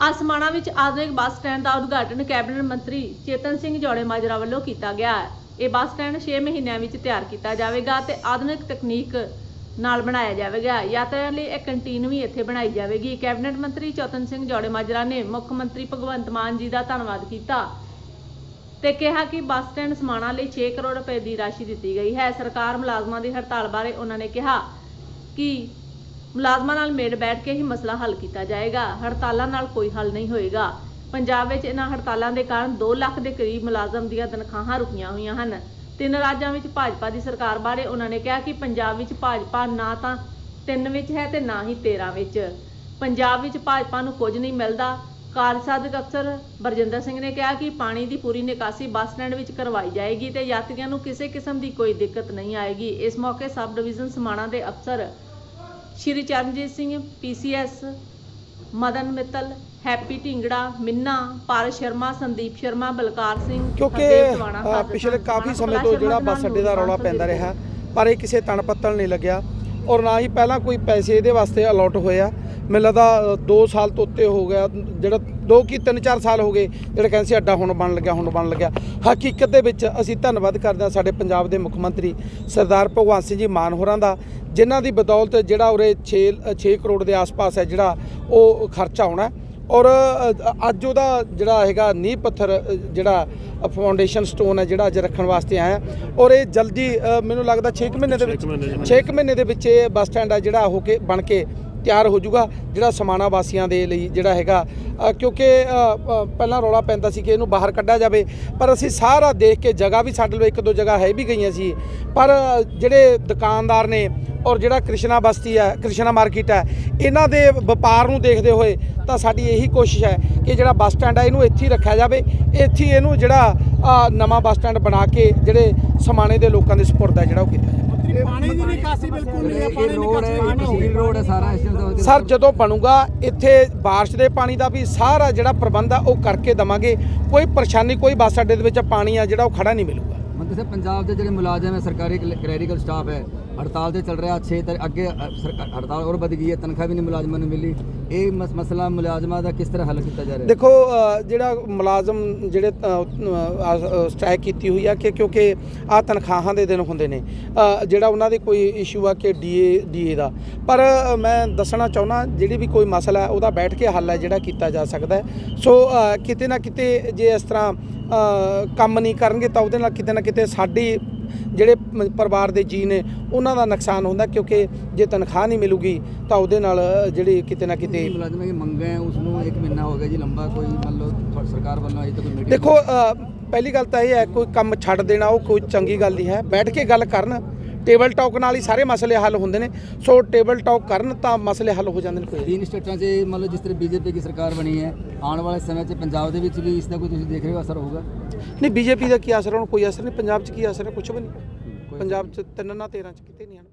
ਅਸਮਾਣਾ ਵਿੱਚ ਆਧੁਨਿਕ bus stand ਦਾ ਉਦਘਾਟਨ ਕੈਬਨਿਟ ਮੰਤਰੀ ਚੇਤਨ ਸਿੰਘ ਜੋੜੇ ਮਾਜਰਾ ਵੱਲੋਂ ਕੀਤਾ ਗਿਆ ਇਹ ਬੱਸ ਸਟੈਂਡ 6 ਮਹੀਨਿਆਂ ਵਿੱਚ ਤਿਆਰ ਕੀਤਾ ਜਾਵੇਗਾ ਤੇ ਆਧੁਨਿਕ ਤਕਨੀਕ ਨਾਲ ਬਣਾਇਆ ਜਾਵੇਗਾ। ਯਾਤਰੀਆਂ ਲਈ ਇੱਕ ਕੰਟੀਨ ਵੀ ਇੱਥੇ ਬਣਾਈ ਜਾਵੇਗੀ। ਕੈਬਨਿਟ ਮੰਤਰੀ ਚੇਤਨ ਸਿੰਘ ਜੋੜੇ ਮਾਜਰਾ ਨੇ ਮੁੱਖ ਮੰਤਰੀ ਭਗਵੰਤ ਮਾਨ ਜੀ ਦਾ ਧੰਨਵਾਦ ਕੀਤਾ ਤੇ ਕਿਹਾ ਕਿ ਬੱਸ ਸਟੈਂਡ ਸਮਾਣਾ ਲਈ 6 ਕਰੋੜ ਰੁਪਏ ਦੀ ਰਾਸ਼ੀ ਦਿੱਤੀ ਗਈ ਹੈ। ਸਰਕਾਰ ਮੁਲਾਜ਼ਮਾਂ ਦੀ ਹੜਤਾਲ ਬਾਰੇ ਉਹਨਾਂ ਨੇ ਕਿਹਾ ਕਿ ਮੁਲਾਜ਼ਮਾਂ ਨਾਲ ਮੇੜ ਬੈਠ ਕੇ ਹੀ ਮਸਲਾ ਹੱਲ ਕੀਤਾ ਜਾਏਗਾ। ਹੜਤਾਲਾਂ ਨਾਲ ਕੋਈ ਹੱਲ ਨਹੀਂ ਹੋਏਗਾ। ਪੰਜਾਬ ਵਿੱਚ ਇਹਨਾਂ ਹੜਤਾਲਾਂ ਦੇ ਕਾਰਨ 2 ਲੱਖ ਦੇ ਕਰੀਬ ਮੁਲਾਜ਼ਮ ਦੀਆਂ ਤਨਖਾਹਾਂ ਰੁਕੀਆਂ ਹੋਈਆਂ ਹਨ। ਤਿੰਨ ਰਾਜਾਂ ਵਿੱਚ ਭਾਜਪਾ ਦੀ ਸਰਕਾਰ ਬਾਰੇ ਉਹਨਾਂ ਨੇ ਕਿਹਾ ਕਿ ਪੰਜਾਬ ਵਿੱਚ ਭਾਜਪਾ ਨਾ ਤਾਂ ਤਿੰਨ ਵਿੱਚ ਹੈ ਤੇ ਨਾ ਹੀ 13 ਵਿੱਚ। ਪੰਜਾਬ ਵਿੱਚ ਭਾਜਪਾ ਨੂੰ ਕੁਝ ਨਹੀਂ ਮਿਲਦਾ। ਕਾਰਜ ਸਾਧਕ ਅਫਸਰ ਬਰਜਿੰਦਰ ਸਿੰਘ ਨੇ ਕਿਹਾ ਕਿ ਪਾਣੀ ਦੀ ਪੂਰੀ ਨਿਕਾਸੀ ਬੱਸ ਸਟੈਂਡ ਵਿੱਚ ਕਰਵਾਈ ਜਾਏਗੀ ਤੇ ਯਾਤਰੀਆਂ ਨੂੰ ਕਿਸੇ ਕਿਸਮ ਦੀ ਕੋਈ ਦਿੱਕਤ ਨਹੀਂ ਆਏਗੀ। ਇਸ ਮੌਕੇ ਸਬ ਡਿਵੀਜ਼ਨ ਸਮਾਣਾ ਦੇ ਅਫਸਰ ਸ਼੍ਰੀ ਚਰਨਜੀਤ ਸਿੰਘ ਪੀਸੀਐਸ ਮਦਨ ਮਿੱਤਲ ਹੈਪੀ ਢਿੰਗੜਾ ਮਿੰਨਾ ਪਾਰ ਸ਼ਰਮਾ ਸੰਦੀਪ ਸ਼ਰਮਾ ਬਲਕਾਰ ਸਿੰਘ ਕਿਉਂਕਿ ਅ, ਪਿਛਲੇ ਕਾਫੀ ਸਮੇਂ ਤੋਂ ਜਿਹੜਾ ਬੱਸ ਅੱਡੇ ਦਾ ਰੌਲਾ ਪੈਂਦਾ ਰਿਹਾ ਪਰ ਇਹ ਕਿਸੇ ਤਣ ਪੱਤਲ ਨਹੀਂ ਲੱਗਿਆ ਔਰ ਨਾ ਹੀ ਪਹਿਲਾਂ ਕੋਈ ਪੈਸੇ ਇਹਦੇ ਵਾਸਤੇ ਅਲਾਟ ਹੋਇਆ ਮੈਨੂੰ ਲੱਗਦਾ 2 ਸਾਲ ਤੋਂ ਉੱਤੇ ਹੋ ਗਿਆ ਜਿਹੜਾ 2 ਕੀ 3-4 ਸਾਲ ਹੋ ਗਏ ਜਿਹੜੇ ਕਹਿੰਦੇ ਸੀ ਅੱਡਾ ਹੁਣ ਬਣ ਲੱਗਿਆ ਹੁਣ ਬਣ ਲੱਗਿਆ। ਹਕੀਕਤ ਦੇ ਵਿੱਚ ਅਸੀਂ ਧੰਨਵਾਦ ਕਰਦੇ ਹਾਂ ਸਾਡੇ ਪੰਜਾਬ ਦੇ ਮੁੱਖ ਮੰਤਰੀ ਸਰਦਾਰ ਭਗਵੰਤ ਸਿੰਘ ਜੀ ਮਾਨ ਹੋਰਾਂ ਦਾ ਜਿਨ੍ਹਾਂ ਦੀ ਬਦੌਲਤ ਜਿਹੜਾ ਉਰੇ 6 6 ਕਰੋੜ ਦੇ ਆਸ-ਪਾਸ ਹੈ ਜਿਹੜਾ ਉਹ ਖਰਚਾ ਆਉਣਾ ਹੈ। ਔਰ ਅੱਜ ਉਹਦਾ ਜਿਹੜਾ ਹੈਗਾ ਨੀਂਹ ਪੱਥਰ ਜਿਹੜਾ ਫਾਊਂਡੇਸ਼ਨ ਸਟੋਨ ਹੈ ਜਿਹੜਾ ਅੱਜ ਰੱਖਣ ਵਾਸਤੇ ਆਇਆ ਔਰ ਇਹ ਜਲਦੀ ਮੈਨੂੰ ਲੱਗਦਾ 6 ਮਹੀਨੇ ਦੇ ਵਿੱਚ 6 ਮਹੀਨੇ ਦੇ ਵਿੱਚ ਇਹ ਬੱਸ ਸਟੈਂਡ ਆ ਜਿਹੜਾ ਹੋ ਕੇ ਬਣ ਕੇ ਤਿਆਰ ਹੋ ਜਾਊਗਾ ਜਿਹੜਾ ਸਮਾਣਾ ਵਾਸੀਆਂ ਦੇ ਲਈ ਜਿਹੜਾ ਹੈਗਾ। ਕਿਉਂਕਿ ਪਹਿਲਾਂ ਰੌਲਾ ਪੈਂਦਾ ਸੀ ਕਿ ਇਹਨੂੰ ਬਾਹਰ ਕੱਢਿਆ ਜਾਵੇ। ਪਰ ਅਸੀਂ ਸਾਰਾ ਦੇਖ ਕੇ ਜਗ੍ਹਾ ਵੀ ਸਾਡੇ ਲਈ ਇੱਕ ਦੋ ਜਗ੍ਹਾ ਹੈ ਵੀ ਗਈਆਂ ਸੀ। ਪਰ ਜਿਹੜੇ ਦੁਕਾਨਦਾਰ ਨੇ ਔਰ ਜਿਹੜਾ ਕ੍ਰਿਸ਼ਨਾ ਬਸਤੀ ਹੈ, ਕ੍ਰਿਸ਼ਨਾ ਮਾਰਕੀਟ ਹੈ, ਇਹਨਾਂ ਦੇ ਵਪਾਰ ਨੂੰ ਦੇਖਦੇ ਹੋਏ ਤਾਂ ਸਾਡੀ ਇਹੀ ਕੋਸ਼ਿਸ਼ ਹੈ ਕਿ ਜਿਹੜਾ ਬੱਸ ਸਟੈਂਡ ਹੈ ਇਹਨੂੰ ਇੱਥੇ ਹੀ ਰੱਖਿਆ ਜਾਵੇ। ਇੱਥੇ ਹੀ ਇਹਨੂੰ ਜਿਹੜਾ ਨਵਾਂ ਬੱਸ ਸਟੈਂਡ ਬਣਾ ਕੇ ਜਿਹੜੇ ਸਮਾਣੇ ਦੇ ਲੋਕਾਂ ਦੇ ਸਪੁਰਦ ਹੈ ਜਿਹੜਾ ਉਹ ਕੀਤਾ ਜਾਵੇ। ਪਾਣੀ ਦੀ ਨਿਕਾਸੀ ਬਿਲਕੁਲ ਨਹੀਂ ਹੈ ਇਹ ਪਾਣੀ ਰੋਡ ਹੈ ਨਿਕਾਸੀ ਨਹੀਂ ਤਹਿਸੀਲ ਰੋਡ ਹੈ ਸਾਰਾ ਇਸ ਟਾਈਮ ਦਾ ਸਰ ਜਦੋਂ ਬਣੂਗਾ ਇੱਥੇ ਬਾਰਿਸ਼ ਦੇ ਪਾਣੀ ਦਾ ਵੀ ਸਾਰਾ ਜਿਹੜਾ ਪ੍ਰਬੰਧ ਆ ਉਹ ਕਰਕੇ ਦਵਾਂਗੇ। ਕੋਈ ਪਰੇਸ਼ਾਨੀ ਕੋਈ ਬੱਸ ਅੱਡੇ ਦੇ ਵਿੱਚ ਪਾਣੀ ਆ ਜਿਹੜਾ ਉਹ ਖੜਾ ਨਹੀਂ ਮਿਲੂਗਾ। ਮੰਤਰੀ ਸਾਹਿਬ ਪੰਜਾਬ ਦੇ ਜਿਹੜੇ ਮੁਲਾਜ਼ਮ ਹੈ ਸਰਕਾਰੀ ਕਲੈਰੀਕਲ ਸਟਾਫ ਹੈ ਹੜਤਾਲ ਤੇ ਚੱਲ ਰਿਹਾ 6 ਤਰੀਕ ਅੱਗੇ ਅ, ਸਰਕਾ- ਹੜਤਾਲ ਹੋਰ ਵੱਧ ਗਈ ਹੈ ਤਨਖਾਹ ਵੀ ਨਹੀਂ ਮੁਲਾਜ਼ਮਾਂ ਨੂੰ ਮਿਲੀ। ਇਹ ਮਸ- ਮਸਲਾ ਮੁਲਾਜ਼ਮਾਂ ਦਾ ਕਿਸ ਤਰ੍ਹਾਂ ਹੱਲ ਕੀਤਾ ਜਾ ਰਿਹਾ ਦੇਖੋ ਜਿਹੜਾ ਮੁਲਾਜ਼ਮ ਜਿਹੜੇ ਸਟ੍ਰਾਈਕ ਕੀਤੀ ਹੋਈ ਆ ਕਿ ਕਿਉਂਕਿ ਆ ਤਨਖਾਹਾਂ ਦੇ ਦਿਨ ਹੁੰਦੇ ਨੇ। ਜਿਹੜਾ ਉਹਨਾਂ ਦੇ ਕੋਈ ਇਸ਼ੂ ਆ ਕਿ ਡੀਏ ਡੀਏ ਦਾ। ਪਰ ਮੈਂ ਦੱਸਣਾ ਚਾਹੁੰਦਾ ਜਿਹੜੀ ਵੀ ਕੋਈ ਮਸਲਾ ਹੈ ਉਹਦਾ ਬੈਠ ਕੇ ਹੱਲ ਹੈ ਜਿਹੜਾ ਕੀਤਾ ਜਾ ਸਕਦਾ ਸੋ ਕਿਤੇ ਨਾ ਕਿਤੇ ਜੇ ਇਸ ਤਰ੍ਹਾਂ ਕੰਮ ਨਹੀਂ ਕਰਨਗੇ ਤਾਂ ਉਹਦੇ ਨਾਲ ਕਿਤੇ ਨਾ ਕਿਤੇ ਸਾਡੀ ਜਿਹੜੇ ਪਰਿਵਾਰ ਦੇ ਜੀ ਨੇ ਉਹਨਾਂ ਦਾ ਨੁਕਸਾਨ ਹੁੰਦਾ ਕਿਉਂਕਿ ਜੇ ਤਨਖਾਹ ਨਹੀਂ ਮਿਲੂਗੀ ਤਾਂ ਉਹਦੇ ਨਾਲ ਜਿਹੜੀ ਕਿਤੇ ਨਾ ਕਿਤੇ ਜਿਹੜੀ ਮੁਲਾਜ਼ਮਾਂ ਦੀ ਮੰਗਾਂ ਉਸ ਨੂੰ ਇੱਕ ਮਹੀਨਾ ਹੋ ਗਿਆ ਜੀ ਲੰਬਾ ਕੋਈ ਮੰਨ ਲਓ ਤੁਹਾ- ਸਰਕਾਰ ਵੱਲੋਂ ਅਜੇ ਤੱਕ ਕੋਈ ਮੀਟਿੰਗ ਦੇਖੋ ਪਹਿਲੀ ਗੱਲ ਤਾਂ ਇਹ ਹੈ ਕੋਈ ਕੰਮ ਛੱਡ ਦੇਣਾ ਉਹ ਕੋਈ ਚੰਗੀ ਗੱਲ ਨਹੀਂ ਹੈ। ਬੈਠ ਕੇ ਗੱਲ ਕਰਨ ਟੇਬਲ ਟਾਕ ਨਾਲ ਹੀ ਸਾਰੇ ਮਸਲੇ ਹੱਲ ਹੁੰਦੇ ਨੇ। ਸੋ ਟੇਬਲ ਟਾਕ ਕਰਨ ਤਾਂ ਮਸਲੇ ਹੱਲ ਹੋ ਜਾਂਦੇ ਨੇ ਕੋਈ। ਤਿੰਨ ਸਟੇਟਾਂ 'ਚ ਮਤਲਬ ਜਿਸ ਤਰ੍ਹਾਂ ਬੀਜੇਪੀ ਦੀ ਸਰਕਾਰ ਬਣੀ ਹੈ ਆਉਣ ਵਾਲੇ ਸਮੇਂ 'ਚ ਪੰਜਾਬ ਦੇ ਵਿੱਚ ਵੀ ਇਸ ਦਾ ਕੋਈ ਤੁਸੀਂ ਦੇਖ ਰਹੇ ਹੋ ਅਸਰ ਹੋਊਗਾ? ਨਹੀਂ ਬੀਜੇਪੀ ਦਾ ਕੀ ਅਸਰ ਹੁਣ ਕੋਈ ਅਸਰ ਨਹੀਂ ਪੰਜਾਬ 'ਚ ਕੀ ਅਸਰ ਹੈ? ਕੁਝ ਵੀ ਨਹੀਂ। ਪੰਜਾਬ 'ਚ 3 ਨਾ 13 'ਚ ਕਿਤੇ ਨਹੀਂ ਹਨ